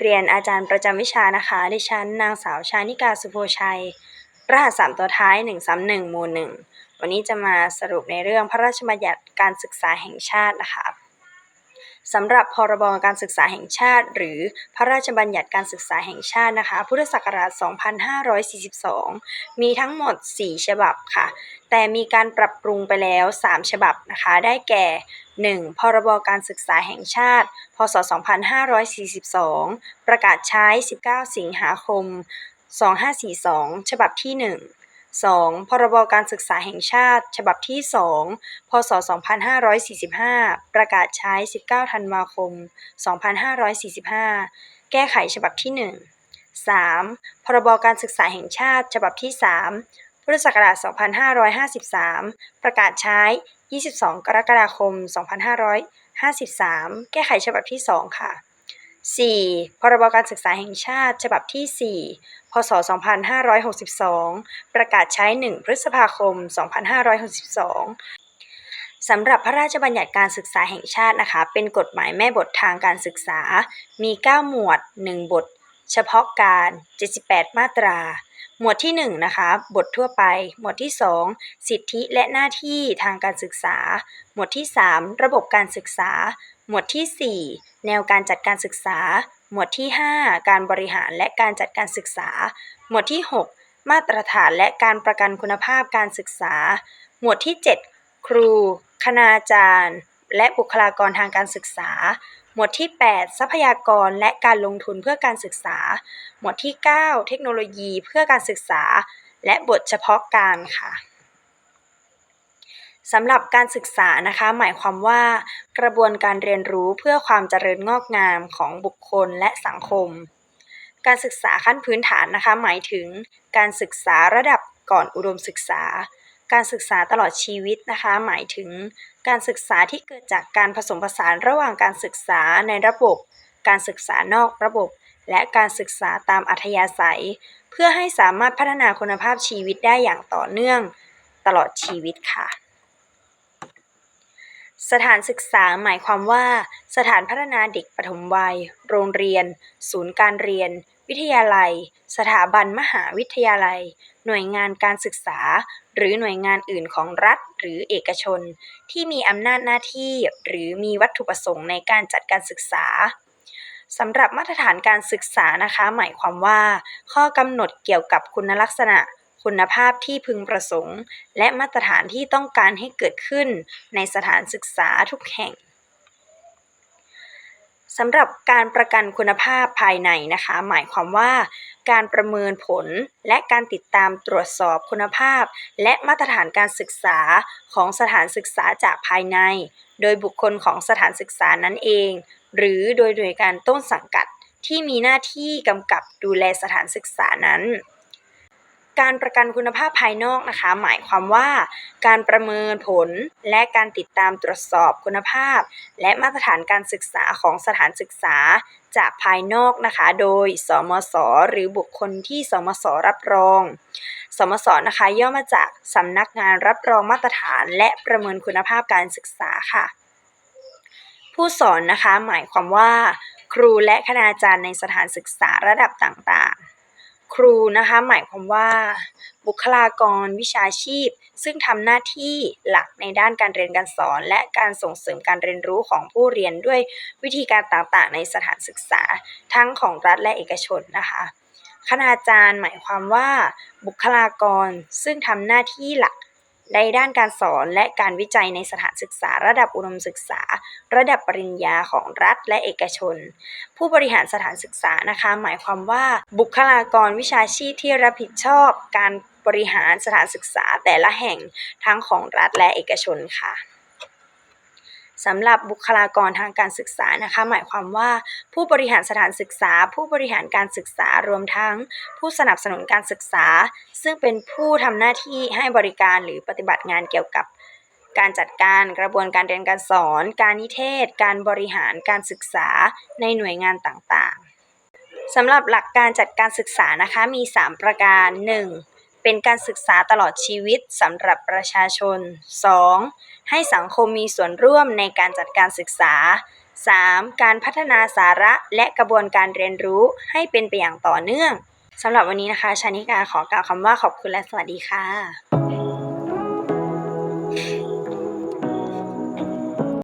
เรียนอาจารย์ประจำวิชานะคะ ดิฉันนางสาวชานิกาสุโภชัย รหัสสามตัวท้าย131หมู่หนึ่งวันนี้จะมาสรุปในเรื่องพระราชบัญญัติการศึกษาแห่งชาตินะคะ สำหรับพรบการศึกษาแห่งชาติ หรือพระราชบัญญัติการศึกษาแห่งชาตินะคะ พุทธศักราช 2542 มีทั้งหมด 4 ฉบับค่ะ แต่มีการปรับปรุงไปแล้ว 3 ฉบับนะคะ ได้แก่ 1. พรบการศึกษาแห่งชาติ พศ 2542 ประกาศใช้ 19 สิงหาคม 2542 ฉบับที่ 1 2. พรบการศึกษาแห่งชาติ ฉบับที่ 2 พศ 2545 ประกาศใช้ 19 ธันวาคม 2545 แก้ไขฉบับที่ 1 3. พรบการศึกษาแห่งชาติ ฉบับที่ 3 พุทธศักราช 2553 ประกาศใช้ 22 กรกฎาคม 2553 แก้ไขฉบับที่ 2 ค่ะ 4. พรบการศึกษาแห่งชาติ ฉบับที่ 4 พศ 2562 ประกาศใช้ 1 พฤษภาคม 2562 สำหรับพระราชบัญญัติการศึกษาแห่งชาตินะคะ เป็นกฎหมายแม่บททางการศึกษา มี 9 หมวด 1 บท เฉพาะการ 78 มาตรา หมวดที่1นะคะบททั่วไป หมวดที่ 2 สิทธิและหน้าที่ทางการศึกษา หมวดที่ 3 ระบบการศึกษา หมวดที่ 4 แนวการจัดการศึกษา หมวดที่ 5 การบริหารและการจัดการศึกษา หมวดที่ 6 มาตรฐานและการประกันคุณภาพการศึกษา หมวดที่ 7 ครู คณาจารย์ และบุคลากรทางการศึกษา หมวดที่ 8 ทรัพยากรและการลงทุนเพื่อการศึกษา หมวดที่ 9 เทคโนโลยีเพื่อการศึกษา และบทเฉพาะการค่ะสำหรับการศึกษานะคะ หมายความว่า กระบวนการเรียนรู้เพื่อความเจริญงอกงามของบุคคลและสังคม การศึกษาขั้นพื้นฐานนะคะ หมายถึง การศึกษาระดับก่อนอุดมศึกษา การศึกษาตลอดชีวิตนะคะ หมายถึงการศึกษาที่เกิดจากการผสมผสานระหว่างการศึกษาในระบบ การศึกษานอกระบบ และการศึกษาตามอัธยาศัย เพื่อให้สามารถพัฒนาคุณภาพชีวิตได้อย่างต่อเนื่องตลอดชีวิตค่ะ สถานศึกษาหมายความว่า สถานพัฒนาเด็กปฐมวัย โรงเรียน ศูนย์การเรียน วิทยาลัย สถาบันมหาวิทยาลัย หน่วยงานการศึกษา หรือหน่วยงานอื่นของรัฐหรือเอกชน ที่มีอำนาจหน้าที่ หรือมีวัตถุประสงค์ในการจัดการศึกษาสำหรับมาตรฐานการศึกษานะคะ หมายความว่า ข้อกำหนดเกี่ยวกับคุณลักษณะ คุณภาพที่พึงประสงค์ และมาตรฐานที่ต้องการให้เกิดขึ้น ในสถานศึกษาทุกแห่ง สำหรับการประกันคุณภาพภายในนะคะ หมายความว่า การประเมินผลและการติดตามตรวจสอบคุณภาพ และมาตรฐานการศึกษาของสถานศึกษาจากภายใน โดยบุคคลของสถานศึกษานั้นเอง หรือโดยหน่วยการต้นสังกัดที่มีหน้าที่กำกับดูแลสถานศึกษานั้น การประกันคุณภาพภายนอกนะคะ หมายความว่า การประเมินผลและการติดตามตรวจสอบคุณภาพ และมาตรฐานการศึกษาของสถานศึกษาจากภายนอกนะคะ โดย สมศหรือบุคคลที่สมศรับรอง สมศนะคะ ย่อมาจากสำนักงานรับรองมาตรฐาน และประเมินคุณภาพการศึกษาค่ะ ผู้สอนนะคะ หมายความว่า ครูและคณาจารย์ในสถานศึกษาระดับต่างๆ ครูนะคะหมายความว่าบุคลากรวิชาชีพ ซึ่งทำหน้าที่หลักในด้านการเรียนการสอน และการส่งเสริมการเรียนรู้ของผู้เรียนด้วยวิธีการต่างๆ ในสถานศึกษา ทั้งของรัฐและเอกชนนะคะคณาจารย์หมายความว่าบุคลากรซึ่งทำหน้าที่หลัก ในด้านการสอนและการวิจัยในสถานศึกษาระดับอุดมศึกษา ระดับปริญญาของรัฐและเอกชน ผู้บริหารสถานศึกษานะคะ หมายความว่าบุคลากรวิชาชีพที่รับผิดชอบ การบริหารสถานศึกษาแต่ละแห่งทั้งของรัฐและเอกชนค่ะ สำหรับบุคลากรทางการศึกษานะคะ หมายความว่าผู้บริหารสถานศึกษา ผู้บริหารการศึกษารวมทั้ง ผู้สนับสนุนการศึกษา ซึ่งเป็นผู้ทำหน้าที่ให้บริการหรือปฏิบัติงานเกี่ยวกับการจัดการกระบวนการเรียนการสอน การนิเทศ การบริหารการศึกษาในหน่วยงานต่างๆสำหรับหลักการจัดการศึกษานะคะมี 3 ประการ 1. เป็นการศึกษาตลอดชีวิตสำหรับประชาชน 2. ให้สังคมมีส่วนร่วมในการจัดการศึกษา 3. การพัฒนาสาระและกระบวนการเรียนรู้ให้เป็นไปอย่างต่อเนื่องสำหรับวันนี้นะคะชานิกาขอกล่าวคำว่าขอบคุณและสวัสดีค่ะ